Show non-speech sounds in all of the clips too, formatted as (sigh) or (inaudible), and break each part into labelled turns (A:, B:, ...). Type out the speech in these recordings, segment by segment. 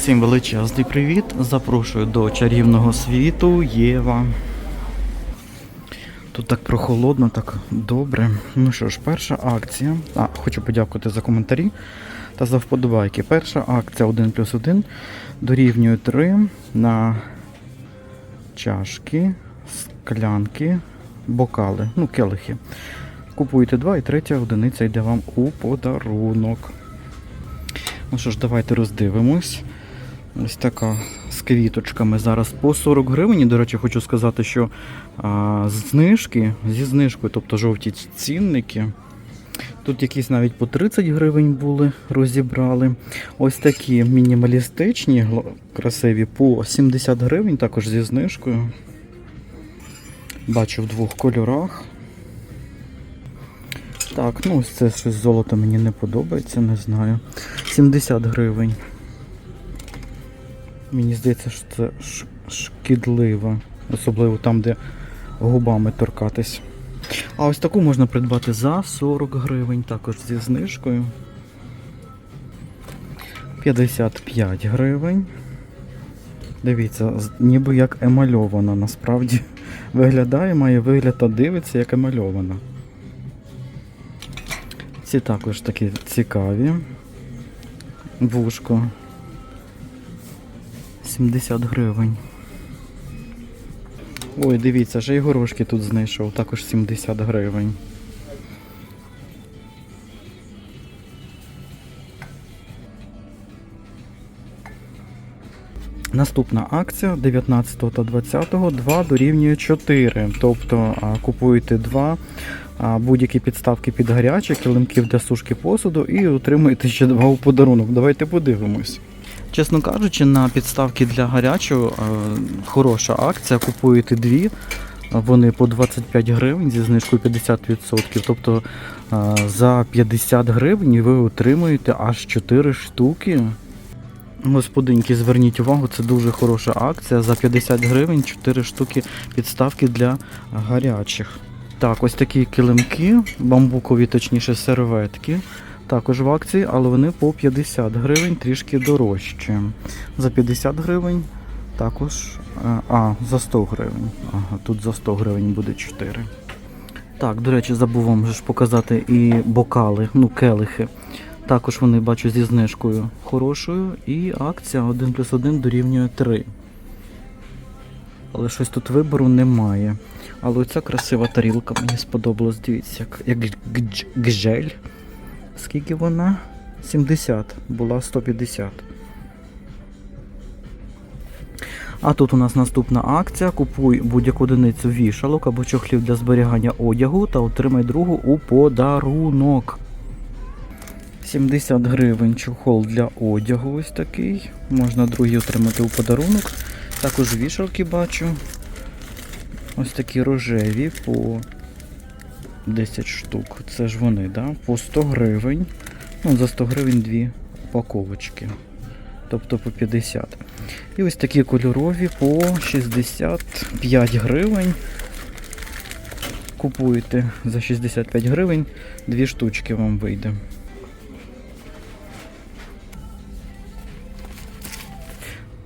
A: Всім величезний привіт! Запрошую до чарівного світу Єва. Тут так прохолодно, так добре. Ну що ж, перша акція. А, хочу подякувати за коментарі та за вподобайки. Перша акція 1 плюс 1 дорівнює 3 на чашки, склянки, бокали, ну, келихи. Купуєте два і третя одиниця йде вам у подарунок. Ну що ж, давайте роздивимось. Ось така з квіточками зараз по 40 гривень. До речі, хочу сказати, що а, знижки зі знижкою, тобто жовті цінники. Тут якісь навіть по 30 гривень були, розібрали. Ось такі мінімалістичні, красиві по 70 гривень, також зі знижкою. Бачу в двох кольорах. Так, ну ось це щось золото мені не подобається, не знаю. 70 гривень. Мені здається, що це шкідливо. Особливо там, де губами торкатись. А ось таку можна придбати за 40 гривень, також зі знижкою. 55 гривень. Дивіться, ніби як емальована насправді. (laughs) Виглядає, має вигляд та дивиться, як емальована. Ці також такі цікаві. Вушко. 70 гривень. Ой, дивіться, ще й горошки тут знайшов, також 70 гривень. Наступна акція 19 та 20 2 дорівнює 4. Тобто купуєте 2 будь-які підставки під гаряче, килимків для сушки посуду і отримуєте ще два у подарунок. Давайте подивимось. Чесно кажучи, на підставки для гарячого е, хороша акція. Купуєте дві, вони по 25 гривень зі знижкою 50%. Тобто е, за 50 гривень ви отримуєте аж 4 штуки. Господинки, зверніть увагу, це дуже хороша акція. За 50 гривень 4 штуки підставки для гарячих. Так, ось такі килимки, бамбукові, точніше, серветки. Також в акції, але вони по 50 гривень трішки дорожче. За 50 гривень також. е, А, за 100 гривень. Ага, тут за 100 гривень буде 4. Так, до речі, забув вам ж показати і бокали, ну, келихи. Також вони бачу зі знижкою хорошою. І акція 1 плюс 1 дорівнює 3. Але щось тут вибору немає. Але оця красива тарілка мені сподобалась. Дивіться, як, як гжель. Скільки вона? 70, була 150. А тут у нас наступна акція. Купуй будь-яку одиницю вішалок або чохлів для зберігання одягу та отримай другу у подарунок. 70 гривень чохол для одягу ось такий. Можна другий отримати у подарунок. Також вішалки бачу. Ось такі рожеві по 10 штук. Це ж вони, да? По 100 гривень. Ну, за 100 гривень дві упаковочки. Тобто по 50. І ось такі кольорові по 65 гривень. Купуєте за 65 гривень, дві штучки вам вийде.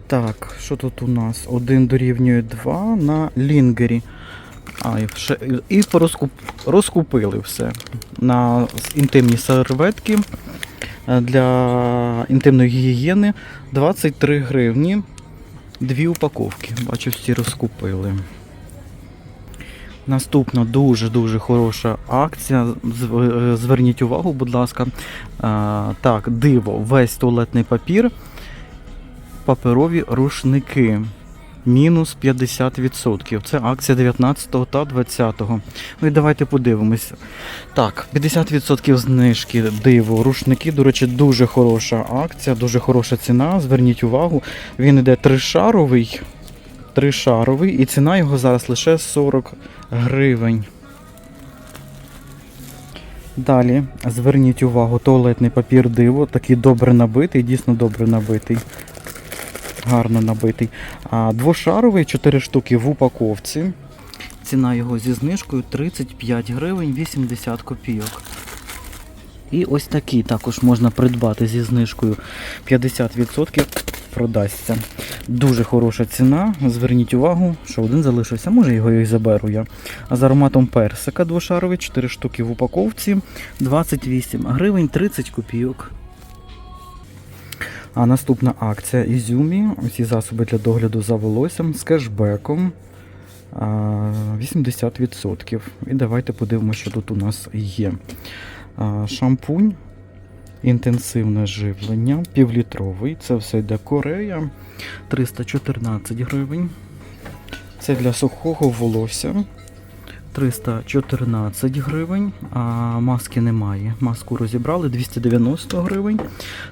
A: Так, що тут у нас? Один дорівнює 2 на лінгері. А, і, ще, і порозкуп, розкупили все. На інтимні серветки е, для інтимної гігієни 23 гривні. Дві упаковки. Бачу, всі розкупили. Наступна дуже-дуже хороша акція. Е, Зверніть увагу, будь ласка. А, так, диво, весь туалетний папір, паперові рушники. Мінус 50%. Це акція 19 та 20. Ну і давайте подивимось. Так, 50% знижки диво. Рушники, до речі, дуже хороша акція, дуже хороша ціна. Зверніть увагу. Він іде тришаровий. Тришаровий, і ціна його зараз лише 40 гривень. Далі, зверніть увагу, туалетний папір диво, такий добре набитий, дійсно добре набитий. Гарно набитий. А двошаровий 4 штуки в упаковці. Ціна його зі знижкою 35 гривень 80 копійок. І ось такий також можна придбати зі знижкою 50%. продасться. Дуже хороша ціна. Зверніть увагу, що один залишився, може його і заберу я. А з ароматом персика двошаровий, 4 штуки в упаковці, 28 гривень 30 копійок. А наступна акція Ізюмі. Усі засоби для догляду за волоссям з кешбеком. 80%. І давайте подивимося, що тут у нас є. Шампунь, інтенсивне живлення, півлітровий. Це все йде Корея. 314 гривень. Це для сухого волосся. 314 гривень, а маски немає. Маску розібрали 290 гривень.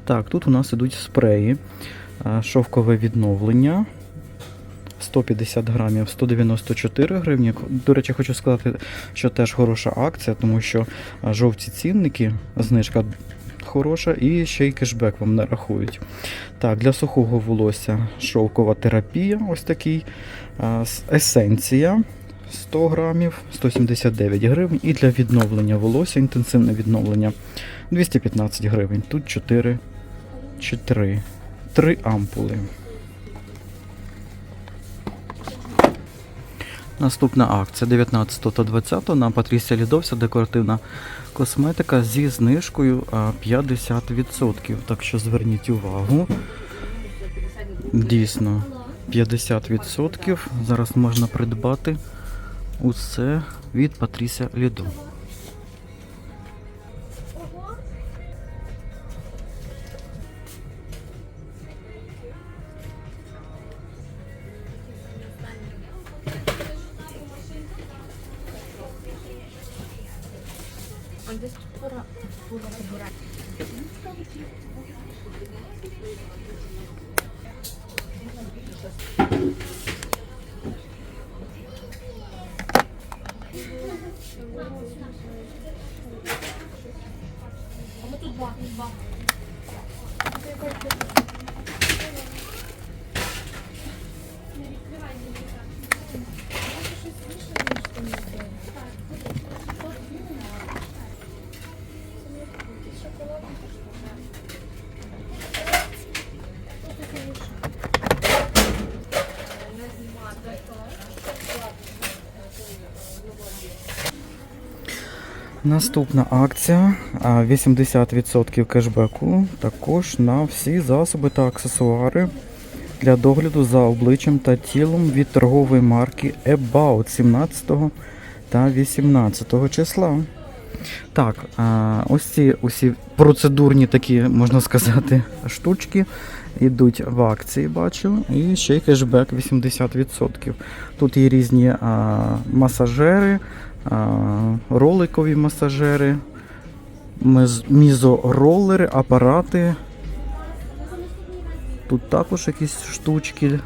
A: Так, тут у нас ідуть спреї. Шовкове відновлення. 150 грамів 194 гривні. До речі, хочу сказати, що теж хороша акція, тому що жовті цінники, знижка хороша, і ще й кешбек вам нарахують. Так, для сухого волосся шовкова терапія, ось такий. Есенція 100 грамів, 179 гривень. І для відновлення волосся, інтенсивне відновлення 215 гривень. Тут 4 чи 3. 3 ампули. Наступна акція 19 та 20 на Патрісія Лідовся декоративна косметика зі знижкою 50%. Так що зверніть увагу. Дійсно, 50%. Зараз можна придбати усе від Патрісія Лідо.
B: десь пора
A: Наступна акція 80% кешбеку також на всі засоби та аксесуари для догляду за обличчям та тілом від торгової марки About 17 та 18 числа. Так, ось ці усі процедурні такі, можна сказати, штучки йдуть в акції, бачу, і ще й кешбек 80%. Тут є різні масажери, роликові масажери, мізоролери, апарати. Тут також якісь штучки.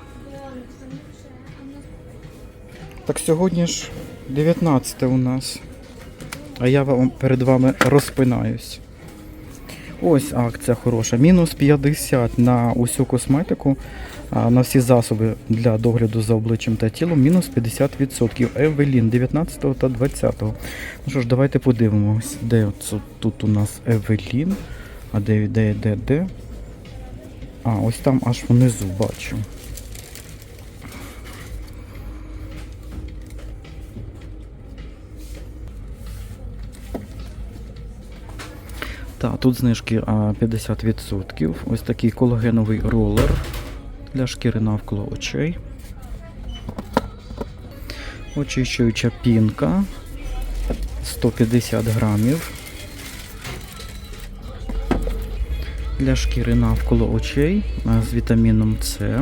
A: Так сьогодні ж 19 у нас. А я вам перед вами розпинаюсь. Ось акція хороша. Мінус 50 на усю косметику, на всі засоби для догляду за обличчям та тілом. Мінус 50%. Евелін 19 та 20. Ну що ж, давайте подивимось, де от тут у нас Евелін. А де, де, де, де? А, ось там аж внизу бачу. Так, тут знижки а, 50%. Ось такий колагеновий ролер для шкіри навколо очей. Очищуюча пінка 150 грамів. Для шкіри навколо очей з вітаміном С.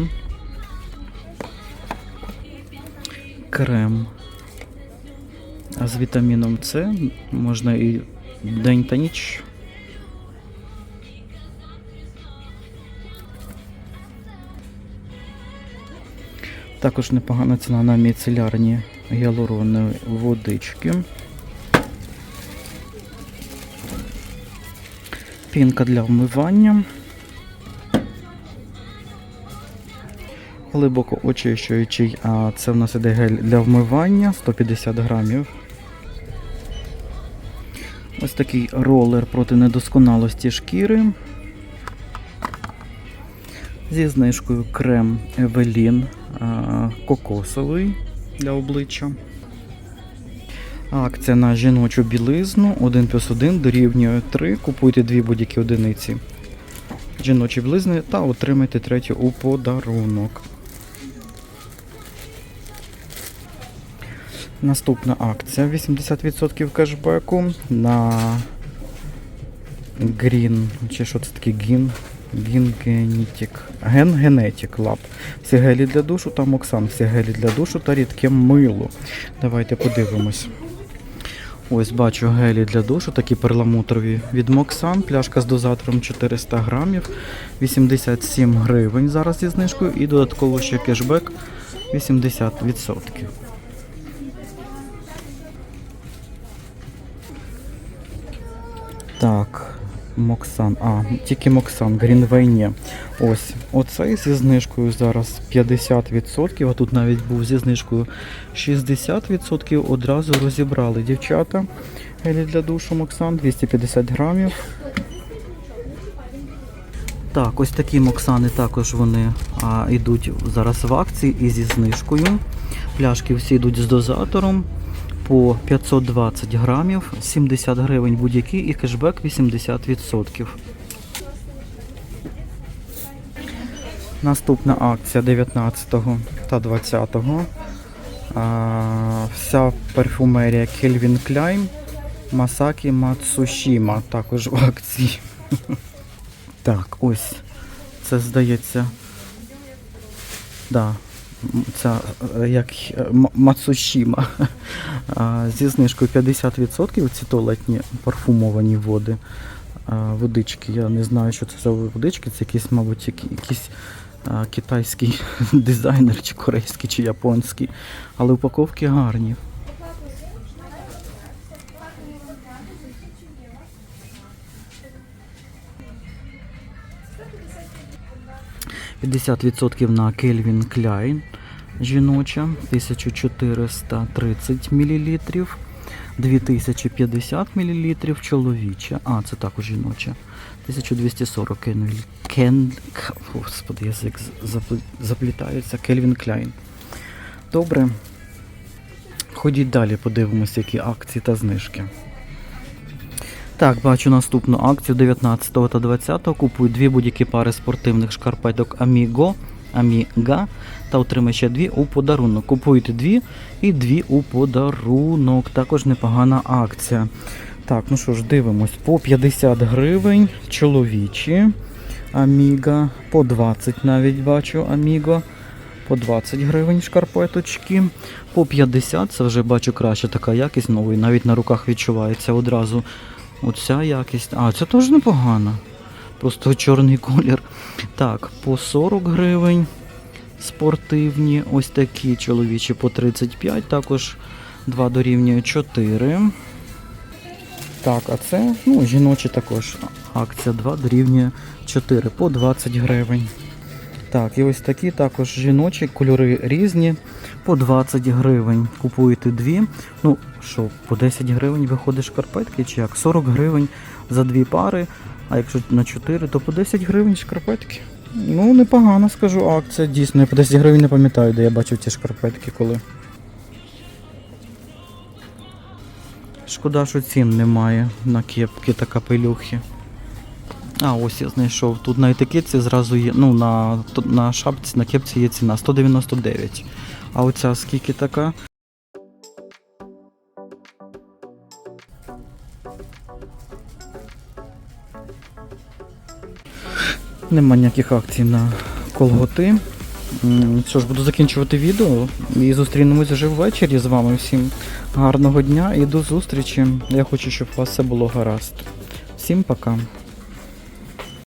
A: Крем а з вітаміном С можна і день та ніч. Також непогана ціна на міцелярні гіалуронові водички. Пінка для вмивання. Глибоко очищуючий, а це в нас іде гель для вмивання 150 грамів. Ось такий ролер проти недосконалості шкіри. Зі знижкою крем Евелін кокосовий для обличчя. Акція на жіночу білизну 1 плюс 1 дорівнює 3. Купуйте дві будь-які одиниці жіночої білизни та отримайте третю у подарунок. Наступна акція 80% кешбеку на Green, чи що це таке Гін? Гін Генетик. Ген Генетик Lab. Всі гелі для душу та Моксан. Всі гелі для душу та рідке мило. Давайте подивимось. Ось бачу гелі для душу, такі перламутрові від Моксан. Пляшка з дозатором 400 грамів, 87 гривень зараз зі знижкою і додатково ще кешбек 80%. Так, Моксан. А, тільки Моксан, Грінвей ні. Ось, оцей зі знижкою зараз 50%, а тут навіть був зі знижкою 60%. Одразу розібрали дівчата. Гелі для душу Моксан 250 грамів. Так, ось такі моксани також вони а, йдуть зараз в акції і зі знижкою. Пляшки всі йдуть з дозатором по 520 грамів, 70 гривень будь-який і кешбек 80%. Наступна акція 19 та 20. А, вся парфюмерія Calvin Klein Масакі Мацушіма також в акції. (laughs) Так, ось. Це здається. Да. Ця е, як е, Мацушіма. (laughs) Зі знижкою 50% ці туалетні парфумовані води. Водички. Я не знаю, що це за водички. Це якісь, мабуть, якийсь китайський (laughs) дизайнер, чи корейський, чи японський. Але упаковки гарні. – 50% на Calvin Klein жіноча 1430 мл, 2050 мл чоловіча. А, це також жіноча. 1240 Кен, Кен, Господи, язик заплітається. Calvin Klein. Добре. Ходіть далі, подивимося, які акції та знижки. Так, бачу наступну акцію 19 та 20. Купуй дві будь-які пари спортивних шкарпеток Amigo, Amiga та отримай ще дві у подарунок. Купуйте дві і дві у подарунок. Також непогана акція. Так, ну що ж, дивимось. По 50 гривень чоловічі Amiga, по 20 навіть бачу Amigo. По 20 гривень шкарпеточки, по 50 це вже бачу краще така якість новий, навіть на руках відчувається одразу. Оця якість. А, це теж непогано. Просто чорний колір. Так, по 40 гривень спортивні. Ось такі чоловічі по 35, також 2 дорівнює 4. Так, а це ну, жіночі також. Акція 2 дорівнює 4 по 20 гривень. Так, і ось такі також жіночі, кольори різні, по 20 гривень. Купуєте дві. Ну, що, по 10 гривень виходить шкарпетки чи як? 40 гривень за дві пари, а якщо на 4, то по 10 гривень шкарпетки. Ну, непогано скажу, акція дійсно. Я по 10 гривень не пам'ятаю, де я бачив ці шкарпетки коли. Шкода, що цін немає на кепки та капелюхи. А, ось я знайшов. Тут на етикетці зразу є, ну на, на шапці, на кепці є ціна 199. А оця скільки така? Нема ніяких акцій на колготи. Що ж, буду закінчувати відео і зустрінемось вже ввечері з вами всім. Гарного дня і до зустрічі. Я хочу, щоб у вас все було гаразд. Всім пока.